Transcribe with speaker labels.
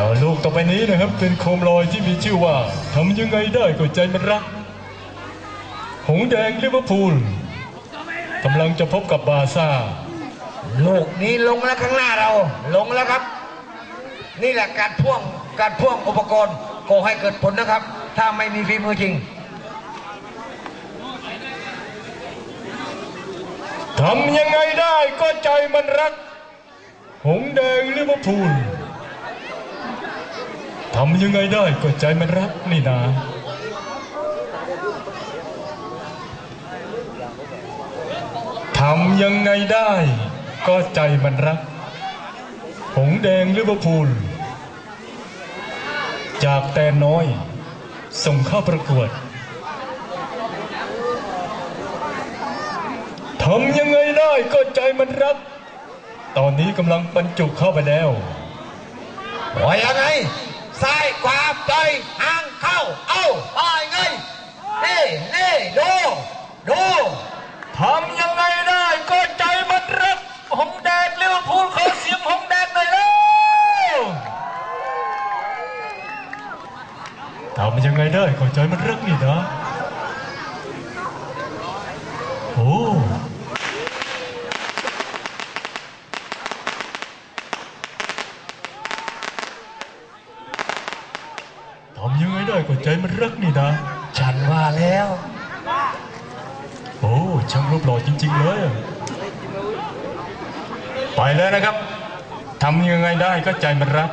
Speaker 1: เอาลูกต่อไปนี้นะครับเป็นโคมลอยที่มีชื่อว่าทำยังไงได้ก็ใจมันรัก หงส์แดงลิเวอร์พูลกำลังจะพบกับบาร์ซ่า
Speaker 2: ลูกนี้ลงแล้วข้างหน้าเรา ลงแล้วครับ นี่แหละการพ่วงการพ่วงอุปกรณ์ก็ให้เกิดผลนะครับ ถ้าไม่มีฝีมือจริง
Speaker 1: ทำยังไงได้ก็ใจมันรัก หงส์แดงลิเวอร์พูล ทำยังไงได้ก็ใจมันรักนี่นาทำยังไงได้ ก็ใจมันรัก หงแดงลิเวอร์พูล จากแต่น้อย ส่งเข้าประกวดทำยังไงได้ก็ใจมันรัก ตอนนี้กำลังบรรจุเข้าไปแล้ว
Speaker 2: ว่ายังไง ซ้ายขวาปล่อยหางเข้า เอาไปไงนี่นี่ดูดู
Speaker 1: ทำยังไงได้ก็ใจมันรักหงแดงลิเวพูลขอเสียงหงแดงหน่อยแล้วทำยังไงได้ก็ใจมันรักนี่นะโอ้ ทำยังไงได้ก็ใจมันรักนี่นะ
Speaker 2: ฉันว่าแล้ว
Speaker 1: โอ้ช่างรูปหล่อจริง ๆ เลย ไปแล้วนะครับทำยังไงได้ก็ใจมันรัก